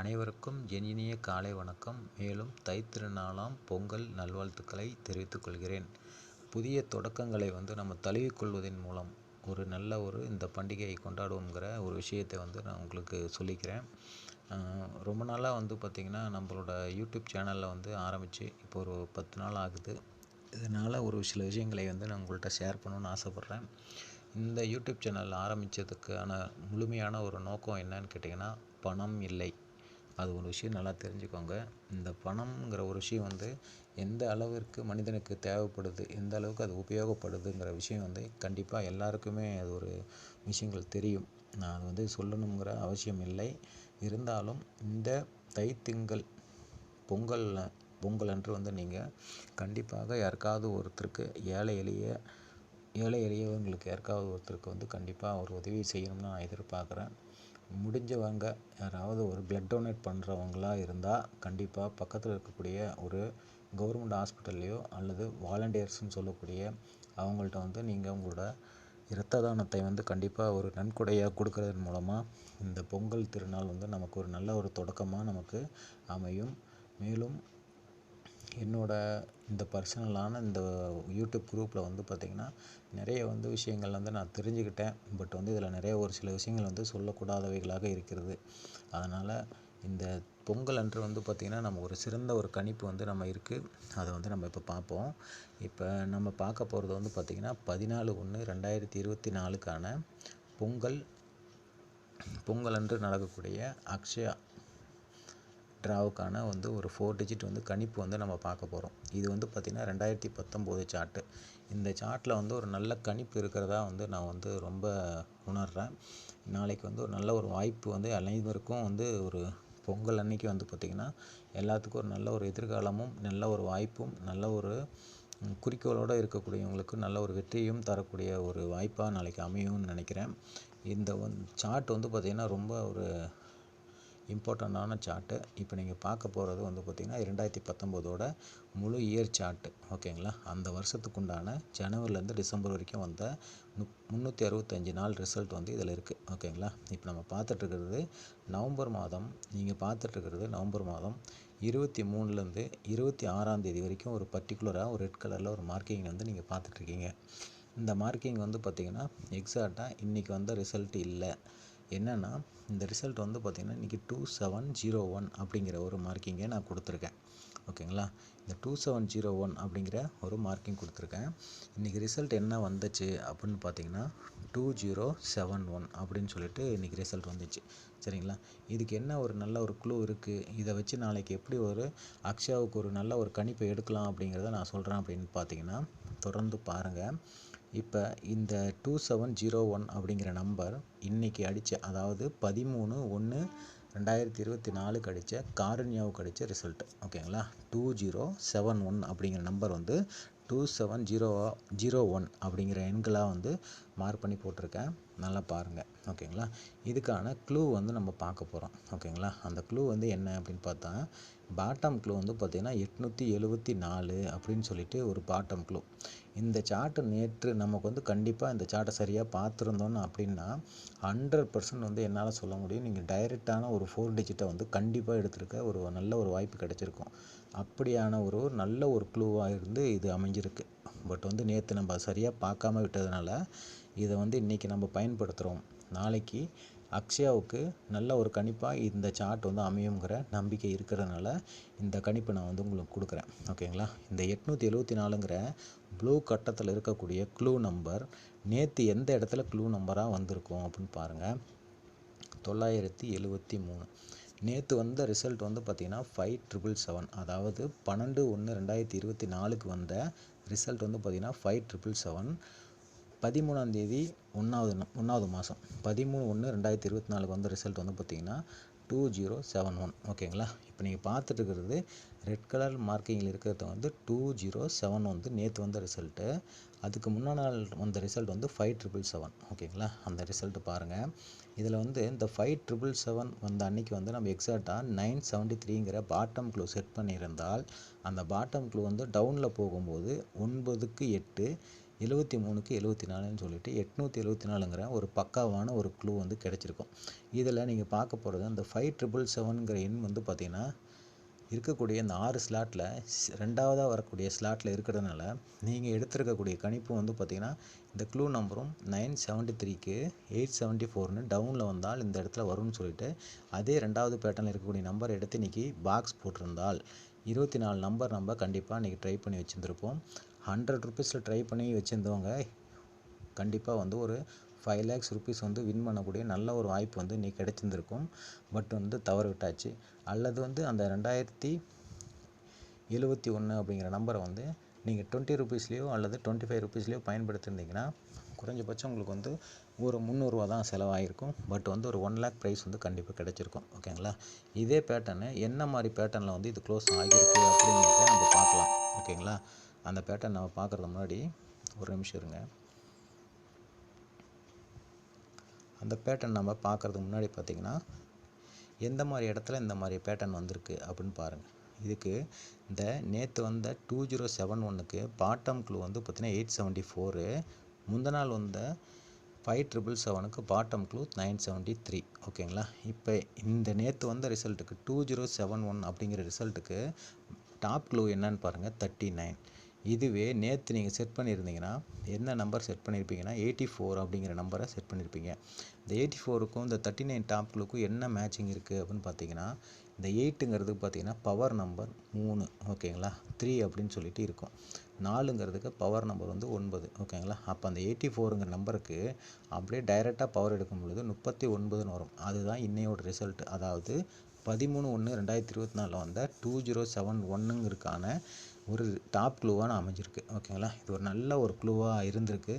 அனைவருக்கும் என் இனிய காலை வணக்கம். மேலும் தைத்திருநாளாம் பொங்கல் நல்வாழ்த்துக்களை தெரிவித்துக் கொள்கிறேன். புதிய தொடக்கங்களை வந்து நம்ம தழுவிக்கொள்வதன் மூலம் ஒரு நல்ல ஒரு இந்த பண்டிகையை கொண்டாடுவோங்கிற ஒரு விஷயத்தை வந்து நான் உங்களுக்கு சொல்லிக்கிறேன். ரொம்ப நாளாக வந்து பார்த்திங்கன்னா நம்மளோட யூடியூப் சேனலில் வந்து ஆரம்பித்து இப்போ ஒரு பத்து நாள் ஆகுது. இதனால் ஒரு சில விஷயங்களை வந்து நான் உங்கள்கிட்ட ஷேர் பண்ணணுன்னு ஆசைப்பட்றேன். இந்த யூடியூப் சேனல் ஆரம்பித்ததுக்கான முழுமையான ஒரு நோக்கம் என்னன்னு கேட்டிங்கன்னா பணம் இல்லை. அது ஒரு விஷயம் நல்லா தெரிஞ்சுக்கோங்க. இந்த பணம்ங்கிற ஒரு விஷயம் வந்து எந்த அளவிற்கு மனிதனுக்கு தேவைப்படுது எந்த அளவுக்கு அது உபயோகப்படுதுங்கிற விஷயம் வந்து கண்டிப்பாக எல்லாருக்குமே அது ஒரு விஷயங்கள் தெரியும். நான் அது வந்து சொல்லணுங்கிற அவசியம் இல்லை. இருந்தாலும் இந்த தைத்திங்கள் பொங்கல் பொங்கல் அன்று வந்து நீங்கள் கண்டிப்பாக யாருக்காவது ஒருத்தருக்கு ஏழை எளிய ஏழை எளியவங்களுக்கு யாருக்காவது ஒருத்தருக்கு வந்து கண்டிப்பாக ஒரு உதவி செய்யணும்னு நான் எதிர்பார்க்குறேன். முடிஞ்சவங்க யாராவது ஒரு பிளட் டொனேட் பண்ணுறவங்களா இருந்தால் கண்டிப்பாக பக்கத்தில் இருக்கக்கூடிய ஒரு கவர்மெண்ட் ஹாஸ்பிட்டல்லையோ அல்லது வாலண்டியர்ஸ்னு சொல்லக்கூடிய அவங்கள்ட்ட வந்து நீங்கள் உங்களோட இரத்த தானத்தை வந்து கண்டிப்பாக ஒரு நன்கொடையாக கொடுக்கறதன் மூலமாக இந்த பொங்கல் திருநாள் வந்து நமக்கு ஒரு நல்ல ஒரு தொடக்கமாக நமக்கு அமையும். மேலும் என்னோடய இந்த பர்சனலான இந்த யூடியூப் குரூப்பில் வந்து பார்த்திங்கன்னா நிறைய வந்து விஷயங்கள் வந்து நான் தெரிஞ்சுக்கிட்டேன். பட் வந்து இதில் நிறைய ஒரு சில விஷயங்கள் வந்து சொல்லக்கூடாதவைகளாக இருக்கிறது. அதனால் இந்த பொங்கல் அன்று வந்து பார்த்திங்கன்னா நம்ம ஒரு சிறந்த ஒரு கணிப்பு வந்து நம்ம இருக்குது அதை வந்து நம்ம இப்போ பார்ப்போம் இப்போ நம்ம பார்க்க போகிறது வந்து பார்த்திங்கன்னா பதினாலு ஒன்று ரெண்டாயிரத்தி இருபத்தி நாலுக்கான பொங்கல் பொங்கல் அன்று நடக்கக்கூடிய அக்ஷயா ட்ராவுக்கான வந்து ஒரு ஃபோர் டிஜிட் வந்து கணிப்பு வந்து நம்ம பார்க்க போகிறோம் இது வந்து பார்த்திங்கன்னா ரெண்டாயிரத்தி பத்தொம்போது சார்ட்டு இந்த சார்ட்டில் வந்து ஒரு நல்ல கணிப்பு இருக்கிறதா வந்து நான் வந்து ரொம்ப உணர்கிறேன் நாளைக்கு வந்து ஒரு நல்ல ஒரு வாய்ப்பு வந்து அனைவருக்கும் வந்து ஒரு பொங்கல் அன்னைக்கு வந்து பார்த்திங்கன்னா எல்லாத்துக்கும் ஒரு நல்ல ஒரு எதிர்காலமும் நல்ல ஒரு வாய்ப்பும் நல்ல ஒரு குறிக்கோளோடு இருக்கக்கூடியவங்களுக்கு நல்ல ஒரு வெற்றியும் தரக்கூடிய ஒரு வாய்ப்பாக நாளைக்கு அமையும்னு நினைக்கிறேன். இந்த வந் சார்ட் வந்து பார்த்திங்கன்னா ரொம்ப ஒரு இம்பார்ட்டண்ட்டான சார்ட்டு இப்போ நீங்கள் பார்க்க போகிறது வந்து பார்த்திங்கன்னா ரெண்டாயிரத்தி பத்தொம்போதோட முழு இயர் சார்ட்டு ஓகேங்களா? அந்த வருஷத்துக்கு உண்டான ஜனவரிலேருந்து டிசம்பர் வரைக்கும் வந்த மு முந்நூற்றி அறுபத்தஞ்சு நாள் ரிசல்ட் வந்து இதில் இருக்குது ஓகேங்களா? இப்போ நம்ம பார்த்துட்ருக்கிறது நவம்பர் மாதம். நீங்கள் பார்த்துட்ருக்கிறது நவம்பர் மாதம். இருபத்தி மூணுலேருந்து இருபத்தி ஆறாம் தேதி வரைக்கும் ஒரு பர்டிகுலராக ஒரு ரெட் கலரில் ஒரு மார்க்கிங் வந்து நீங்கள் பார்த்துட்ருக்கீங்க. இந்த மார்க்கிங் வந்து பார்த்திங்கன்னா எக்ஸாக்டாக இன்றைக்கி வந்த ரிசல்ட் இல்லை. என்னென்னா இந்த ரிசல்ட் வந்து பார்த்திங்கன்னா இன்றைக்கி டூ செவன் ஜீரோ ஒன் அப்படிங்கிற ஒரு மார்க்கிங்கை நான் கொடுத்துருக்கேன். ஓகேங்களா? இந்த டூ செவன் ஜீரோ ஒன் அப்படிங்கிற ஒரு மார்க்கிங் கொடுத்துருக்கேன். இன்றைக்கி ரிசல்ட் என்ன வந்துச்சு அப்படின்னு பார்த்தீங்கன்னா டூ ஜீரோ செவன் ஒன் அப்படின்னு சொல்லிட்டு இன்றைக்கி ரிசல்ட் வந்துச்சு. சரிங்களா? இதுக்கு என்ன ஒரு நல்ல ஒரு குழு இருக்குது இதை வச்சு நாளைக்கு எப்படி ஒரு அக்ஷயாவுக்கு ஒரு நல்ல ஒரு கணிப்பை எடுக்கலாம் அப்படிங்கிறத நான் சொல்கிறேன் அப்படின்னு பார்த்தீங்கன்னா தொடர்ந்து பாருங்கள் இப்போ இந்த டூ செவன் ஜீரோ ஒன் அப்படிங்கிற நம்பர் இன்றைக்கி அடித்த அதாவது பதிமூணு ஒன்று ரெண்டாயிரத்தி இருபத்தி நாலுக்கு அடித்த காரண்யாவுக்கு அடித்த ரிசல்ட் ஓகேங்களா டூ ஜீரோ செவன் ஒன் அப்படிங்கிற நம்பர் வந்து two seven zero zero one அப்படிங்கிற எண்களாக வந்து மார்க் பண்ணி போட்டிருக்கேன். நல்லா பாருங்கள் ஓகேங்களா? இதுக்கான க்ளூ வந்து நம்ம பார்க்க போகிறோம் ஓகேங்களா? அந்த க்ளூ வந்து என்ன அப்படின்னு பார்த்தா பாட்டம் க்ளூ வந்து பார்த்திங்கன்னா எட்நூற்றி எழுபத்தி நாலு அப்படின்னு சொல்லிட்டு ஒரு பாட்டம் க்ளூ இந்த சார்ட்டு நேற்று நமக்கு வந்து கண்டிப்பாக இந்த சார்ட்டை சரியாக பார்த்துருந்தோன்னு அப்படின்னா ஹண்ட்ரட் பர்சன்ட் வந்து என்னால் சொல்ல முடியும். நீங்கள் டைரெக்டான ஒரு ஃபோர் டிஜிட்டை வந்து கண்டிப்பாக எடுத்திருக்க ஒரு நல்ல ஒரு வாய்ப்பு கிடச்சிருக்கும். அப்படியான ஒரு நல்ல ஒரு க்ளூவாக இருந்து இது அமைஞ்சிருக்கு. பட் வந்து நேற்று நம்ம சரியாக பார்க்காம விட்டதுனால இதை வந்து இன்றைக்கி நம்ம பயன்படுத்துகிறோம் நாளைக்கு அக்ஷயாவுக்கு நல்ல ஒரு கணிப்பாக இந்த சார்ட் வந்து அமையுங்கிற நம்பிக்கை இருக்கிறதுனால இந்த கணிப்பை நான் வந்து உங்களுக்கு கொடுக்குறேன். ஓகேங்களா இந்த எட்நூற்றி எழுபத்தி நாலுங்கிற ப்ளூ கட்டத்தில் இருக்கக்கூடிய க்ளூ நம்பர் நேற்று எந்த இடத்துல க்ளூ நம்பராக வந்திருக்கும் அப்படின்னு பாருங்கள் தொள்ளாயிரத்தி எழுபத்தி மூணு. நேற்று வந்த ரிசல்ட் வந்து பார்த்திங்கன்னா ஃபைவ் ட்ரிபிள் செவன் அதாவது பன்னெண்டு ஒன்று ரெண்டாயிரத்தி இருபத்தி நாலுக்கு வந்த ரிசல்ட் வந்து பார்த்திங்கன்னா ஃபைவ் ட்ரிபிள் செவன் பதிமூணாந்தேதி ஒன்றாவது ஒன்றாவது மாதம் பதிமூணு ஒன்று ரெண்டாயிரத்தி இருபத்தி நாலுக்கு வந்த ரிசல்ட் வந்து பார்த்திங்கன்னா டூ ஜீரோ செவன் ஒன் ஓகேங்களா இப்போ நீங்கள் பார்த்துட்டு இருக்கிறது ரெட் கலர் மார்க்கிங்கில் இருக்கிறது வந்து டூ ஜீரோ செவன் வந்து நேற்று வந்த ரிசல்ட்டு அதுக்கு முன்னாடி நாள் வந்த ரிசல்ட் வந்து ஃபைவ் ட்ரிபிள் செவன் ஓகேங்களா அந்த ரிசல்ட்டு பாருங்கள் இதில் வந்து இந்த ஃபைவ் ட்ரிபிள் செவன் வந்த அன்றைக்கி வந்து நம்ம எக்ஸாக்டாக நைன் செவன்ட்டி த்ரீங்கிற பாட்டம் க்ளூ செட் பண்ணியிருந்தால் அந்த பாட்டம் க்ளூ வந்து டவுனில் போகும்போது ஒன்பதுக்கு எட்டு எழுபத்தி மூணுக்கு எழுபத்தி நாலுன்னு சொல்லிட்டு எட்நூற்றி எழுபத்தி நாலுங்கிற ஒரு பக்காவான ஒரு க்ளூ வந்து கிடச்சிருக்கும். இதில் நீங்கள் பார்க்க போகிறது அந்த ஃபைவ் ட்ரிபிள் செவனுங்கிற எண் வந்து பார்த்திங்கன்னா இருக்கக்கூடிய இந்த ஆறு ஸ்லாட்டில் ரெண்டாவதாக வரக்கூடிய ஸ்லாட்டில் இருக்கிறதுனால நீங்கள் எடுத்திருக்கக்கூடிய கணிப்பு வந்து பார்த்திங்கன்னா இந்த க்ளூ நம்பரும் நைன் செவன்ட்டி த்ரீக்கு எயிட் செவன்ட்டி ஃபோர்னு டவுனில் வந்தால் இந்த இடத்துல வரும்னு சொல்லிட்டு அதே ரெண்டாவது பேட்டர்னில் இருக்கக்கூடிய நம்பர் எடுத்து இன்றைக்கி பாக்ஸ் போட்டிருந்தால் இருபத்தி நாலு நம்பர் நம்ம கண்டிப்பாக இன்றைக்கி ட்ரை பண்ணி வச்சுருந்துருப்போம். ஹண்ட்ரட் ருபீஸில் ட்ரை பண்ணி வச்சுருந்தவங்க கண்டிப்பாக வந்து ஒரு ஃபைவ் லேக்ஸ் ருபீஸ் வந்து வின் பண்ணக்கூடிய நல்ல ஒரு வாய்ப்பு வந்து இன்றைக்கி கிடைச்சிருந்துருக்கும். பட் வந்து தவறு விட்டாச்சு. அல்லது வந்து அந்த ரெண்டாயிரத்தி எழுபத்தி ஒன்று அப்படிங்கிற நம்பரை வந்து நீங்கள் டுவெண்ட்டி ருபீஸ்லேயோ அல்லது டுவெண்ட்டி ஃபைவ் ருபீஸ்லேயோ பயன்படுத்தியிருந்தீங்கன்னா குறைஞ்சபட்சம் உங்களுக்கு வந்து ஒரு முந்நூறுரூவா தான் செலவாகிருக்கும் பட் வந்து ஒரு ஒன் லேக் ப்ரைஸ் வந்து கண்டிப்பாக கிடச்சிருக்கும். ஓகேங்களா? இதே பேட்டர்னு என்ன மாதிரி பேட்டர்னில் வந்து இது க்ளோஸ் ஆகியிருக்கு அப்படிங்கிறத நம்ம பார்க்கலாம். ஓகேங்களா? அந்த பேட்டர்ன் நம்ம பார்க்குறது முன்னாடி ஒரு நிமிஷம் இருங்க. அந்த பேட்டர்ன் நம்ம பார்க்குறதுக்கு முன்னாடி பார்த்திங்கன்னா எந்த மாதிரி இடத்துல இந்த மாதிரி பேட்டர்ன் வந்திருக்கு அப்படின்னு பாருங்கள் இதுக்கு இந்த நேற்று வந்த டூ ஜீரோ செவன் ஒன்றுக்கு பாட்டம் க்ளூ வந்து பார்த்திங்கன்னா எயிட் செவன்ட்டி ஃபோரு முந்த நாள் வந்த ஃபைவ் ட்ரிபிள் செவனுக்கு bottom clue nine seventy three ஓகேங்களா இப்போ இந்த நேற்று வந்த ரிசல்ட்டுக்கு டூ ஜீரோ செவன் ஒன் அப்படிங்கிற ரிசல்ட்டுக்கு டாப் க்ளூ என்னன்னு பாருங்கள் தேர்ட்டி நைன் இதுவே நேற்று நீங்கள் செட் பண்ணியிருந்தீங்கன்னா என்ன நம்பர் செட் பண்ணியிருப்பீங்கன்னா எயிட்டி ஃபோர் அப்படிங்கிற நம்பரை செட் பண்ணியிருப்பீங்க. இந்த எயிட்டி ஃபோருக்கும் இந்த தேர்ட்டி நைன் டாப் க்ளூக்கும் என்ன மேட்சிங் இருக்குது அப்படின்னு பார்த்தீங்கன்னா இந்த எயிட்டுங்கிறதுக்கு பார்த்தீங்கன்னா பவர் நம்பர் மூணு ஓகேங்களா த்ரீ அப்படின்னு சொல்லிட்டு இருக்கும். நாலுங்கிறதுக்கு பவர் நம்பர் வந்து ஒன்பது ஓகேங்களா அப்போ அந்த எயிட்டி ஃபோருங்கிற நம்பருக்கு அப்படியே டைரெக்டாக பவர் எடுக்கும் பொழுது முப்பத்தி ஒன்பதுன்னு வரும். அதுதான் இன்னையோட ரிசல்ட் அதாவது பதிமூணு ஒன்று ரெண்டாயிரத்தி இருபத்தி நாலில் வந்த டூ ஜீரோ செவன் ஒன்றுங்கிறதுக்கான ஒரு டாப் க்ளூவாக அமைஞ்சிருக்கு ஓகேங்களா இது ஒரு நல்ல ஒரு க்ளூவாக இருந்திருக்கு.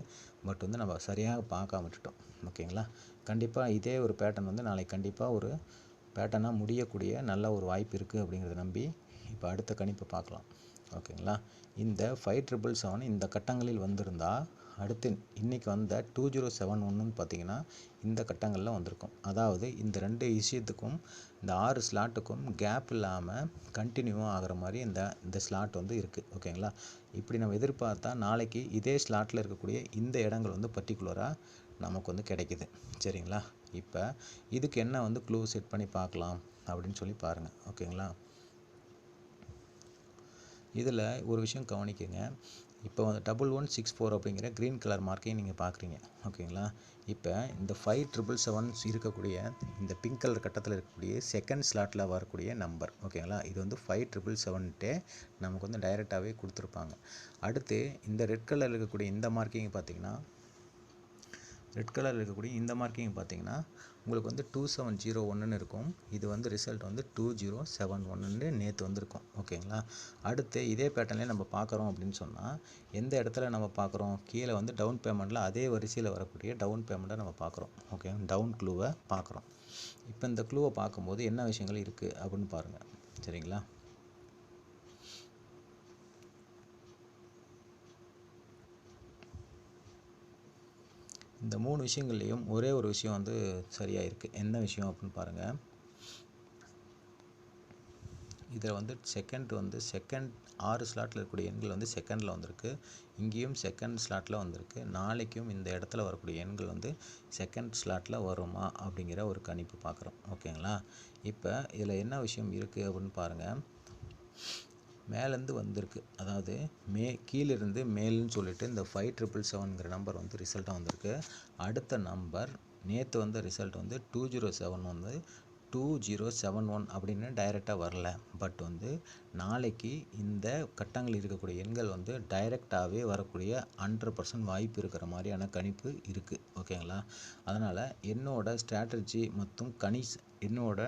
பட் வந்து நம்ம சரியாக பார்க்காம விட்டுட்டோம் ஓகேங்களா கண்டிப்பாக இதே ஒரு பேட்டர்ன் வந்து நாளைக்கு கண்டிப்பாக ஒரு பேட்டர்னாக முடியக்கூடிய நல்ல ஒரு வாய்ப்பு இருக்குது அப்படிங்கிறத நம்பி இப்போ அடுத்த கணிப்பை பார்க்கலாம். ஓகேங்களா? இந்த ஃபைவ் ட்ரிபிள் செவன் இந்த கட்டங்களில் வந்திருந்தால் அடுத்து இன்றைக்கி வந்த டூ ஜீரோ செவன் ஒன்றுன்னு பார்த்தீங்கன்னா இந்த கட்டங்களில் வந்திருக்கும். அதாவது இந்த ரெண்டு விஷயத்துக்கும் இந்த ஆறு ஸ்லாட்டுக்கும் கேப் இல்லாமல் கண்டினியூவாக ஆகிற மாதிரி இந்த இந்த ஸ்லாட் வந்து இருக்குது ஓகேங்களா? இப்படி நம்ம எதிர்பார்த்தா நாளைக்கு இதே ஸ்லாட்டில் இருக்கக்கூடிய இந்த இடங்கள் வந்து பர்டிகுலராக நமக்கு வந்து கிடைக்கிது. சரிங்களா? இப்போ இதுக்கு என்ன வந்து க்ளூ செட் பண்ணி பார்க்கலாம் அப்படின்னு சொல்லி பாருங்கள் ஓகேங்களா? இதில் ஒரு விஷயம் கவனிக்கங்க. இப்போ வந்து டபுள் ஒன் சிக்ஸ் ஃபோர் அப்படிங்கிற க்ரீன் கலர் மார்க்கையும் நீங்கள் பார்க்குறீங்க. ஓகேங்களா? இப்போ இந்த ஃபைவ் ட்ரிபிள் செவன்ஸ் இருக்கக்கூடிய இந்த பிங்க் கலர் கட்டத்தில் இருக்கக்கூடிய செகண்ட் ஸ்லாட்டில் வரக்கூடிய நம்பர் ஓகேங்களா? இது வந்து ஃபைவ் ட்ரிபிள் செவன்ட்டே நமக்கு வந்து டைரெக்டாகவே கொடுத்துருப்பாங்க. அடுத்து இந்த ரெட் கலரில் இருக்கக்கூடிய இந்த மார்க்கிங் பார்த்தீங்கன்னா ரெட் கலரில் இருக்கக்கூடிய இந்த மார்க்கிங் பார்த்தீங்கன்னா உங்களுக்கு வந்து டூ செவன் ஜீரோ ஒன்றுன்னு இருக்கும். இது வந்து ரிசல்ட் வந்து டூ ஜீரோ செவன் ஒன்றுன்னு நேற்று வந்திருக்கும். ஓகேங்களா? அடுத்து இதே பேட்டர்ன்லேயே நம்ம பார்க்குறோம் அப்படின்னு சொன்னால் எந்த இடத்துல நம்ம பார்க்குறோம்? கீழே வந்து டவுன் பேமெண்ட்டில் அதே வரிசையில் வரக்கூடிய டவுன் பேமெண்ட்டை நம்ம பார்க்குறோம். ஓகே? டவுன் க்ளூவை பார்க்குறோம். இப்போ இந்த க்ளூவை பார்க்கும்போது என்ன விஷயங்கள் இருக்குது அப்படின்னு பாருங்கள் சரிங்களா? இந்த மூணு விஷயங்கள்லேயும் ஒரே ஒரு விஷயம் வந்து சரியாக இருக்குது என்ன விஷயம் அப்படின்னு பாருங்கள் இதில் வந்து செகண்ட் வந்து செகண்ட் ஆறு ஸ்லாட்டில் இருக்கக்கூடிய எண்கள் வந்து செகண்டில் வந்திருக்கு. இங்கேயும் செகண்ட் ஸ்லாட்டில் வந்திருக்கு. நாளைக்கும் இந்த இடத்துல வரக்கூடிய எண்கள் வந்து செகண்ட் ஸ்லாட்டில் வருமா அப்படிங்கிற ஒரு கணிப்பு பார்க்குறோம் ஓகேங்களா? இப்போ இதில் என்ன விஷயம் இருக்குது அப்படின்னு பாருங்கள் மேலேருந்து வந்திருக்கு. அதாவது மே கீழிருந்து மேல்னு சொல்லிட்டு இந்த ஃபைவ் ட்ரிபிள் செவனுங்கிற நம்பர் வந்து ரிசல்ட்டாக வந்திருக்கு. அடுத்த நம்பர் நேற்று வந்த ரிசல்ட் வந்து டூ ஜீரோ செவன் வந்து டூ ஜீரோ செவன் ஒன் அப்படின்னு டைரெக்டாக வரல. பட் வந்து நாளைக்கு இந்த கட்டங்கள் இருக்கக்கூடிய எண்கள் வந்து டைரெக்டாகவே வரக்கூடிய ஹண்ட்ரட் பர்சன்ட் வாய்ப்பு இருக்கிற மாதிரியான கணிப்பு இருக்குது ஓகேங்களா அதனால் என்னோட ஸ்ட்ராட்டஜி மற்றும் கணிஸ் என்னோட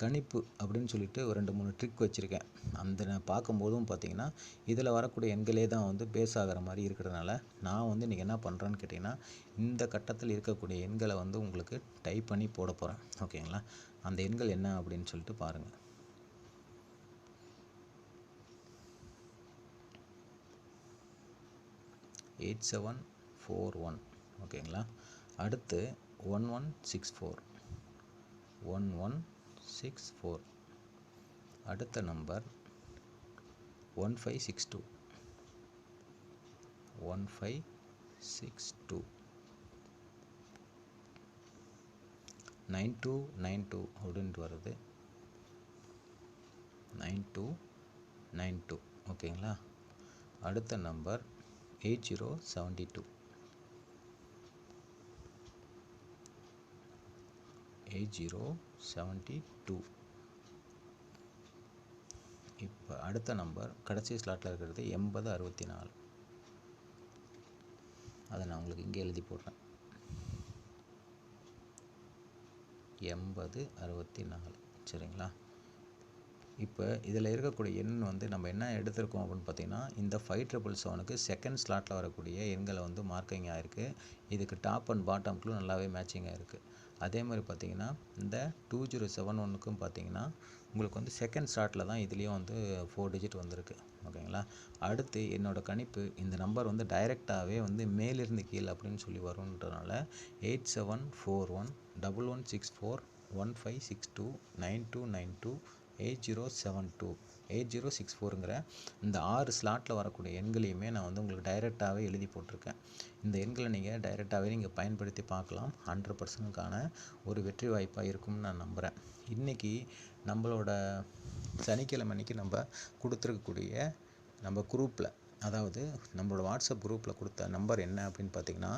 கணிப்பு அப்படின்னு சொல்லிட்டு ஒரு ரெண்டு மூணு ட்ரிக் வச்சுருக்கேன். அந்த நான் பார்க்கும்போதும் பார்த்தீங்கன்னா இதில் வரக்கூடிய எண்களே தான் வந்து பேஸ் ஆகிற மாதிரி இருக்கிறதுனால நான் வந்து இன்றைக்கி என்ன பண்ணுறேன்னு கேட்டிங்கன்னா இந்த கட்டத்தில் இருக்கக்கூடிய எண்களை வந்து உங்களுக்கு டைப் பண்ணி போட போகிறேன் ஓகேங்களா அந்த எண்கள் என்ன அப்படின்னு சொல்லிட்டு பாருங்கள் எயிட் செவன் ஃபோர் ஒன். ஓகேங்களா? அடுத்து one one six four. One one six four. அடுத்த number one five six two. One five six two. Nine two nine two அப்படின்ட்டு வருது. Nine two nine two. ஓகேங்களா? அடுத்த number eight zero seventy two. Eight zero seventy two. இப்போ அடுத்த number கடைசி ஸ்லாட்டில் இருக்கிறது எண்பது அறுபத்தி நாலு. அதை நான் உங்களுக்கு இங்கே எழுதி போடுறேன். எண்பது அறுபத்தி நாலு சரிங்களா? இப்போ இதில் இருக்கக்கூடிய எண் வந்து நம்ம என்ன எடுத்திருக்கோம் அப்படின்னு பார்த்தீங்கன்னா இந்த ஃபைவ் ட்ரிபிள் செவனுக்கு செகண்ட் ஸ்லாட்டில் வரக்கூடிய எண்களை வந்து மார்க்கிங் ஆகிருக்கு இதுக்கு டாப் அண்ட் பாட்டம்க்குள்ள நல்லாவே மேட்சிங் ஆகிருக்கு அதே மாதிரி பார்த்தீங்கன்னா இந்த டூ ஜீரோ செவன் ஒன்றுக்கும் பார்த்தீங்கன்னா உங்களுக்கு வந்து செகண்ட் ஸ்டார்ட்டில் தான் இதுலேயும் வந்து ஃபோர் டிஜிட் வந்திருக்கு. ஓகேங்களா? அடுத்து என்னோடய கணிப்பு இந்த நம்பர் வந்து டைரெக்டாகவே வந்து மேலிருந்து கீழே அப்படின்னு சொல்லி வரும்ன்றனால eight seven four one double one six four one five six two nine two nine two eight zero seven two eight zero six ஃபோருங்கிற இந்த ஆறு ஸ்லாட்டில் வரக்கூடிய எண்களையுமே நான் வந்து உங்களுக்கு டைரெக்டாகவே எழுதி போட்டிருக்கேன். இந்த எண்களை நீங்கள் டைரெக்டாகவே நீங்கள் பயன்படுத்தி பார்க்கலாம். ஹண்ட்ரட் பர்சன்ட்டுக்கான ஒரு வெற்றி வாய்ப்பாக இருக்கும்னு நான் நம்புகிறேன் இன்றைக்கி நம்மளோட சனிக்கிழமை அன்றைக்கி நம்ம கொடுத்துருக்கக்கூடிய நம்ம குரூப்பில் அதாவது நம்மளோட வாட்ஸ்அப் குரூப்பில் கொடுத்த நம்பர் என்ன அப்படின்னு பார்த்தீங்கன்னா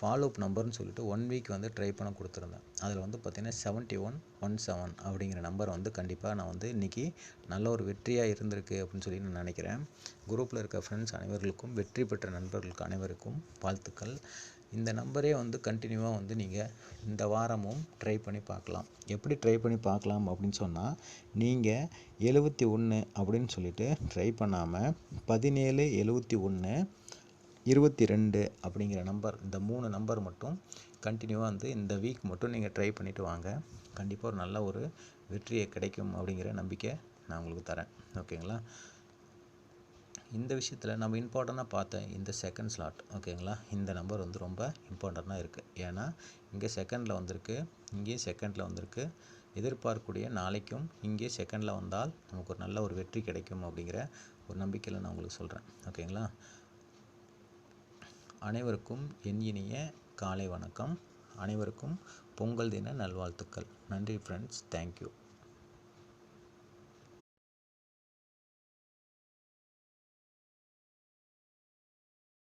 ஃபாலோ அப் நம்பர்னு சொல்லிட்டு ஒன் வீக் வந்து ட்ரை பண்ண கொடுத்துருந்தேன். அதில் வந்து பார்த்திங்கன்னா செவன்ட்டி ஒன் ஒன் செவன் அப்படிங்கிற நம்பர் வந்து கண்டிப்பாக நான் வந்து இன்றைக்கி நல்ல ஒரு வெற்றியாக இருந்திருக்கு அப்படின்னு சொல்லி நான் நினைக்கிறேன். குரூப்பில் இருக்க ஃப்ரெண்ட்ஸ் அனைவர்களுக்கும் வெற்றி பெற்ற நண்பர்களுக்கு அனைவருக்கும் வாழ்த்துக்கள். இந்த நம்பரே வந்து கண்டினியூவாக வந்து நீங்கள் இந்த வாரமும் ட்ரை பண்ணி பார்க்கலாம். எப்படி ட்ரை பண்ணி பார்க்கலாம் அப்படின்னு சொன்னால் நீங்கள் எழுபத்தி ஒன்று அப்படின்னு சொல்லிட்டு ட்ரை பண்ணாமல் பதினேழு எழுபத்தி ஒன்று இருபத்தி ரெண்டு அப்படிங்கிற நம்பர் இந்த மூணு நம்பர் மட்டும் கண்டினியூவாக வந்து இந்த வீக் மட்டும் நீங்கள் ட்ரை பண்ணிவிட்டு வாங்க. கண்டிப்பாக ஒரு நல்ல ஒரு வெற்றியை கிடைக்கும் அப்படிங்கிற நம்பிக்கை நான் உங்களுக்கு தரேன். ஓகேங்களா? இந்த விஷயத்தில் நம்ம இம்பார்ட்டண்ட்டாக பார்த்தேன் இந்த செகண்ட் ஸ்லாட் ஓகேங்களா? இந்த நம்பர் வந்து ரொம்ப இம்பார்ட்டண்ட்டாக இருக்குது ஏன்னா இங்கே செகண்டில் வந்திருக்கு இங்கேயும் செகண்டில் வந்திருக்கு. எதிர்பார்க்கக்கூடிய நாளைக்கும் இங்கே செகண்டில் வந்தால் நமக்கு ஒரு நல்ல ஒரு வெற்றி கிடைக்கும் அப்படிங்கிற ஒரு நம்பிக்கையில் நான் உங்களுக்கு சொல்கிறேன் ஓகேங்களா? அனைவருக்கும் என் இனிய காலை வணக்கம். அனைவருக்கும் பொங்கல் தின நல்வாழ்த்துக்கள். நன்றி ஃப்ரெண்ட்ஸ் தேங்க்யூ